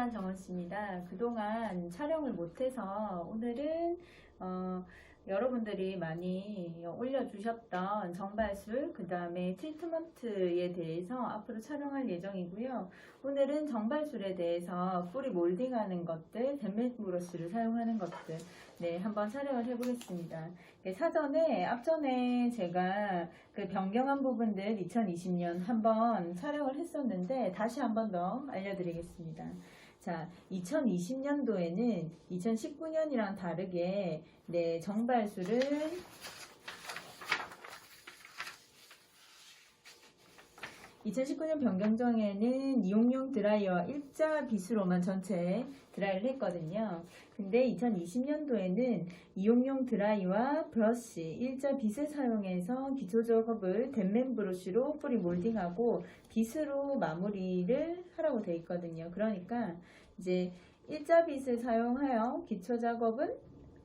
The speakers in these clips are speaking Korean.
안녕하십니까 정원 씨입니다. 그동안 촬영을 못해서 오늘은 어, 여러분들이 많이 올려주셨던 정발술 그 다음에 트리트먼트에 대해서 앞으로 촬영할 예정이고요. 오늘은 정발술에 대해서 뿌리 몰딩하는 것들, 덴맥 브러쉬를 사용하는 것들 네 한번 촬영을 해보겠습니다. 네, 사전에 앞전에 제가 그 변경한 부분들 2020년 한번 촬영을 했었는데 다시 한번 더 알려드리겠습니다. 자, 2020년도에는 2019년이랑 다르게 네, 정발술은 (2019년) 변경정에는 이용용 드라이어 일자 빗으로만 전체 드라이를 했거든요. 근데 2020년도에는 이용용 드라이와 브러쉬, 일자 빗을 사용해서 기초 작업을 덴맨 브러쉬로 뿌리 몰딩하고 빗으로 마무리를 하라고 되어 있거든요. 그러니까 이제 일자 빗을 사용하여 기초 작업은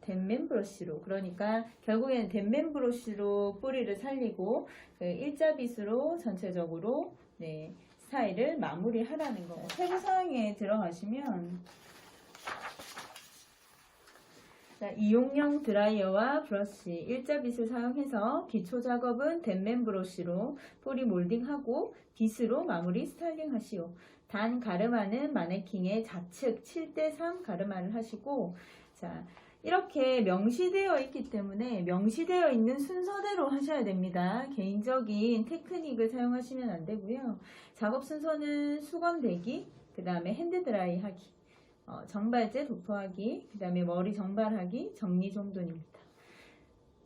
덴맨 브러쉬로 그러니까 결국에는 덴맨 브러쉬로 뿌리를 살리고 그 일자 빗으로 전체적으로 네, 스타일을 마무리하라는 거고 세부 사항에 들어가시면 자, 이용용 드라이어와 브러쉬, 일자 빗을 사용해서 기초 작업은 덴맨 브러쉬로 뿌리 몰딩하고 빗으로 마무리 스타일링 하시오. 단 가르마는 마네킹의 좌측 7대3 가르마를 하시고 자 이렇게 명시되어 있기 때문에 명시되어 있는 순서대로 하셔야 됩니다. 개인적인 테크닉을 사용하시면 안 되고요. 작업 순서는 수건 대기, 그 다음에 핸드 드라이 하기, 어, 정발제 도포하기, 그 다음에 머리 정발하기, 정리 정돈입니다.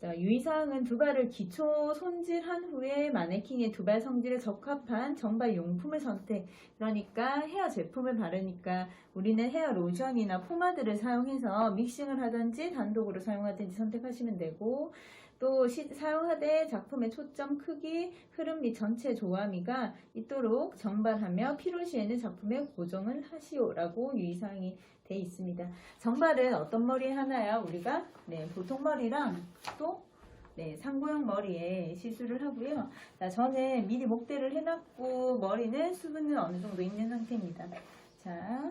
자, 유의사항은 두 발을 기초 손질한 후에 마네킹의 두 발 성질에 적합한 정발 용품을 선택. 그러니까 헤어 제품을 바르니까 우리는 헤어 로션이나 포마드를 사용해서 믹싱을 하든지 단독으로 사용하든지 선택하시면 되고 또 시- 사용하되 작품의 초점 크기, 흐름 및 전체 조화미가 있도록 정발하며 필요 시에는 작품에 고정을 하시오라고 유의사항이 돼 있습니다. 정발은 어떤 머리에 하나요? 우리가 네, 보통 머리랑 또 네, 상고형 머리에 시술을 하고요. 자, 저는 미리 목대를 해놨고 머리는 수분은 어느 정도 있는 상태입니다. 자,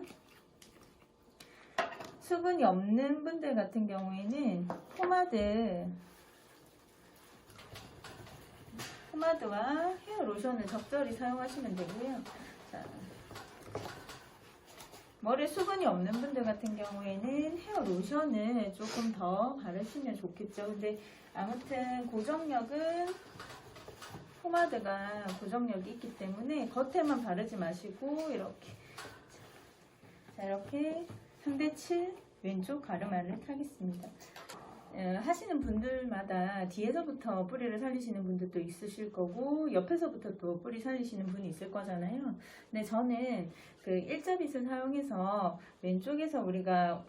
수분이 없는 분들 같은 경우에는 포마드 포마드와 헤어 로션을 적절히 사용하시면 되고요. 자, 머리에 수분이 없는 분들 같은 경우에는 헤어 로션을 조금 더 바르시면 좋겠죠. 근데 아무튼 고정력은 포마드가 고정력이 있기 때문에 겉에만 바르지 마시고 이렇게 자 이렇게 상대 7 왼쪽 가르마를 타겠습니다. 어, 하시는 분들마다 뒤에서부터 뿌리를 살리시는 분들도 있으실 거고 옆에서부터 또 뿌리 살리시는 분이 있을 거잖아요. 근데 저는 그 일자빗을 사용해서 왼쪽에서 우리가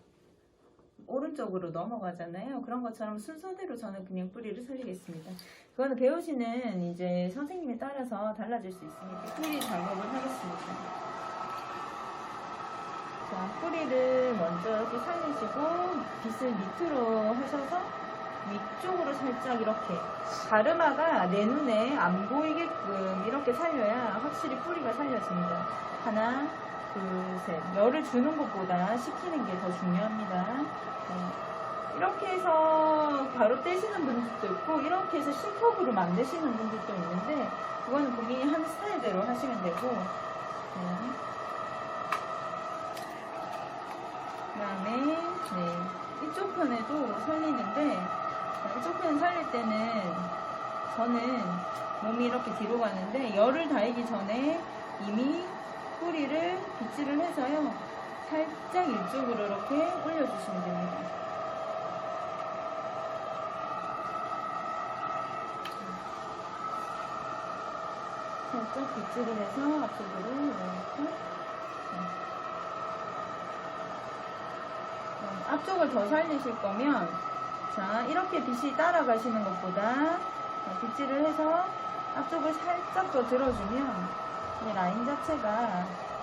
오른쪽으로 넘어가잖아요. 그런 것처럼 순서대로 저는 그냥 뿌리를 살리겠습니다. 그거는 배우시는 이제 선생님에 따라서 달라질 수 있으니까 뿌리 작업을 하겠습니다. 자, 뿌리를 먼저 이렇게 살리시고 빗을 밑으로 하셔서 위쪽으로 살짝 이렇게 가르마가 내 눈에 안 보이게끔 이렇게 살려야 확실히 뿌리가 살려집니다. 하나, 둘, 셋. 열을 주는 것보다 식히는 게 더 중요합니다. 네. 이렇게 해서 바로 떼시는 분들도 있고 이렇게 해서 실톱으로 만드시는 분들도 있는데 그거는 본인이 하는 스타일대로 하시면 되고 네. 1조편에도 살리는데 1조편 살릴 때는 저는 몸이 이렇게 뒤로 가는데 열을 달기 전에 이미 뿌리를 빗질을 해서요. 살짝 이쪽으로 이렇게 올려주시면 됩니다. 살짝 빗질을 해서 앞쪽으로 이렇게 앞쪽을 더 살리실 거면 자 이렇게 빛이 따라가시는 것보다 자, 빗질을 해서 앞쪽을 살짝 더 들어주면 이 라인 자체가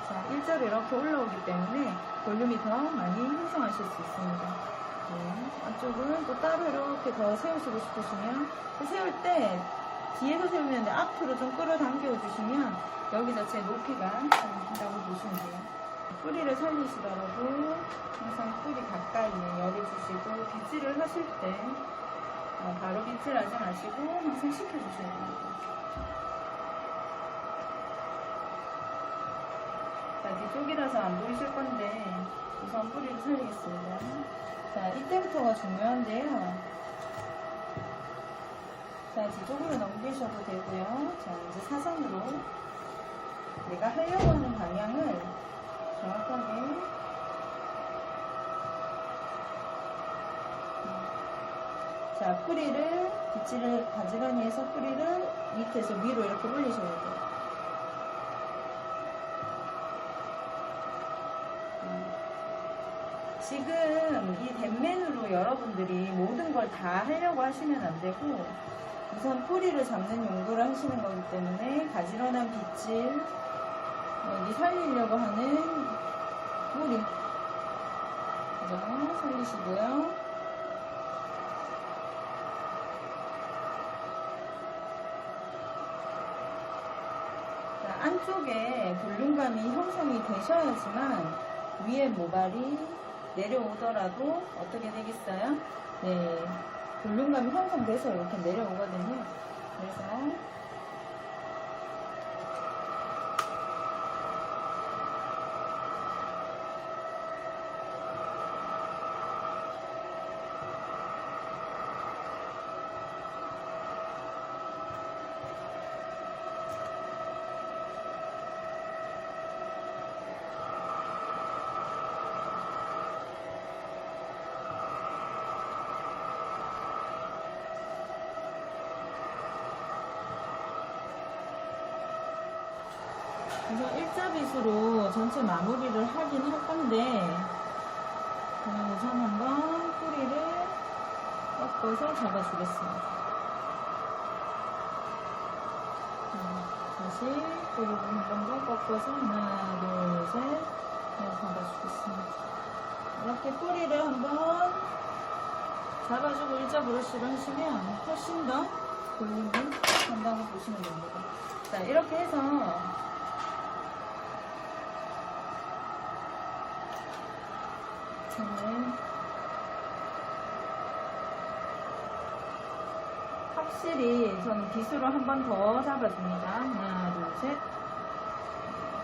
자 일자로 이렇게 올라오기 때문에 볼륨이 더 많이 형성하실 수 있습니다. 네, 앞쪽은 또 따로 이렇게 더 세우시고 싶으시면 세울 때 뒤에서 세우면 돼. 앞으로 좀 끌어당겨 주시면 여기 자체 높이가 좀 된다고 보시면 돼요. 뿌리를 살리시더라도 항상 뿌리 가까이에 열을 주시고 빗질을 하실 때 어, 바로 빗질하지 마시고 항상 식혀주셔야 됩니다. 자, 뒤쪽이라서 안 보이실 건데 우선 뿌리를 살리겠습니다. 자, 이때부터가 중요한데요. 자, 뒤쪽으로 넘기셔도 되고요. 자, 이제 사선으로 내가 하려고 하는 방향을 정확하게 자, 뿌리를 빗질을 가지런히 해서 뿌리를 밑에서 위로 이렇게 올리셔야 돼요. 음. 지금 이 댄맨으로 여러분들이 모든 걸 다 하려고 하시면 안 되고 우선 뿌리를 잡는 용도로 하시는 거기 때문에 가지런한 빗질 여기 살리려고 하는 뿌리 그죠? 살리시고요. 자, 안쪽에 볼륨감이 형성이 되셔야지만 위에 모발이 내려오더라도 어떻게 되겠어요? 네, 볼륨감이 형성돼서 이렇게 내려오거든요. 그래서 그래서 일자빗으로 전체 마무리를 하긴 할 건데 우선 한번 뿌리를 꺾어서 잡아주겠습니다. 자, 다시 뿌리를 한번 더 꺾어서 하나, 둘, 셋 네, 잡아주겠습니다. 이렇게 뿌리를 한번 잡아주고 일자 브러쉬를 하시면 훨씬 더 볼륨이 한다고 보시면 됩니다. 자, 이렇게 해서 저는 확실히 저는 빗으로 한 번 더 잡아줍니다. 하나, 둘, 셋.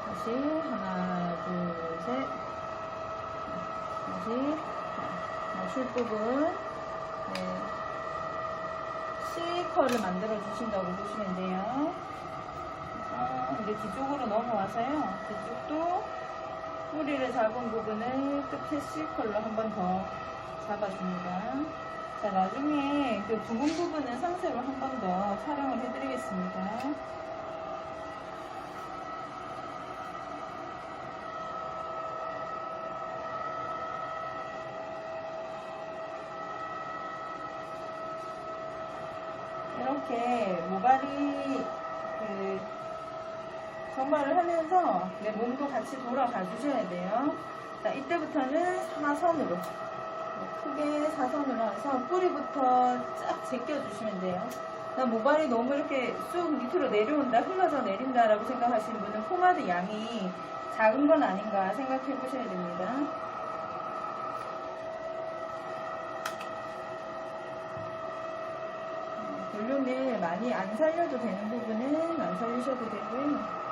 다시 하나, 둘, 셋. 다시 맞출 부분 네. C컬을 만들어 주신다고 보시면 돼요. 어, 이제 뒤쪽으로 넘어와서요. 뒤쪽도 뿌리를 잡은 부분을 끝에 C컬로 한 번 더 잡아줍니다. 자, 나중에 그 부분 부분은 상세로 한 번 더 촬영을 해드리겠습니다. 이렇게 모발이 그 정발을 하면서 내 몸도 같이 돌아가 주셔야 돼요. 자, 이때부터는 사선으로 네, 크게 사선으로 해서 뿌리부터 쫙 제껴주시면 돼요. 나 모발이 너무 이렇게 쑥 밑으로 내려온다, 흘러져 내린다라고 생각하시는 분은 포마드 양이 작은 건 아닌가 생각해 보셔야 됩니다. 음, 볼륨을 많이 안 살려도 되는 부분은 안 살리셔도 되고요.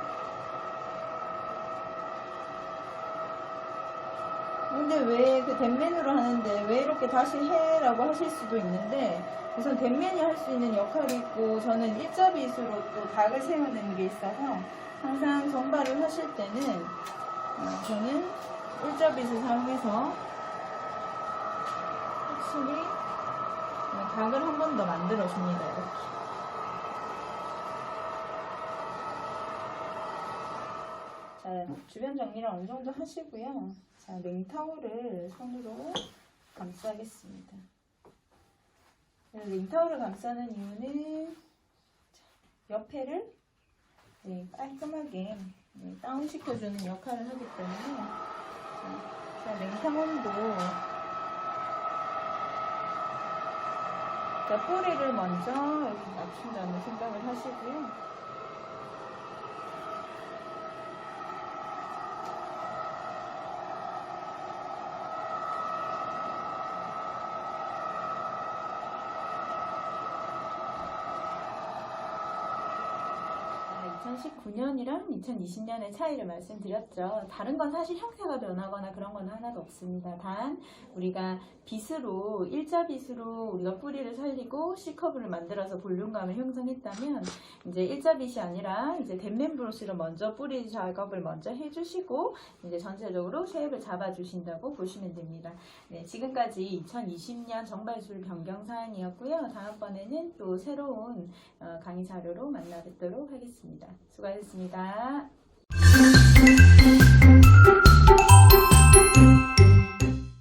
근데 왜 그 댄맨으로 하는데 왜 이렇게 다시 해라고 하실 수도 있는데 우선 댄맨이 할 수 있는 역할이 있고 저는 일자빗으로 또 각을 세우는 게 있어서 항상 정발을 하실 때는 어, 저는 일자빗을 사용해서 확실히 어, 각을 한 번 더 만들어 줍니다 이렇게. 자 주변 정리를 어느 정도 하시고요 자, 냉타올을 손으로 감싸겠습니다. 냉타올을 감싸는 이유는 자, 옆에를 네, 깔끔하게 네, 다운시켜주는 역할을 하기 때문에 자, 자, 냉탕온도 자, 뿌리를 먼저 여기 맞춘다는 생각을 하시고요. 2019년이랑 2020년의 차이를 말씀드렸죠. 다른 건 사실 형태가 변하거나 그런 건 하나도 없습니다. 단 우리가 빗으로 일자 빗으로 우리가 뿌리를 살리고 C커브를 만들어서 볼륨감을 형성했다면 이제 일자 빗이 아니라 이제 댄맨 브러쉬로 먼저 뿌리 작업을 먼저 해주시고 이제 전체적으로 쉐입을 잡아주신다고 보시면 됩니다. 네, 지금까지 2020년 정발술 변경 사항이었고요. 다음번에는 또 새로운 어, 강의 자료로 만나 뵙도록 하겠습니다. 수고하셨습니다.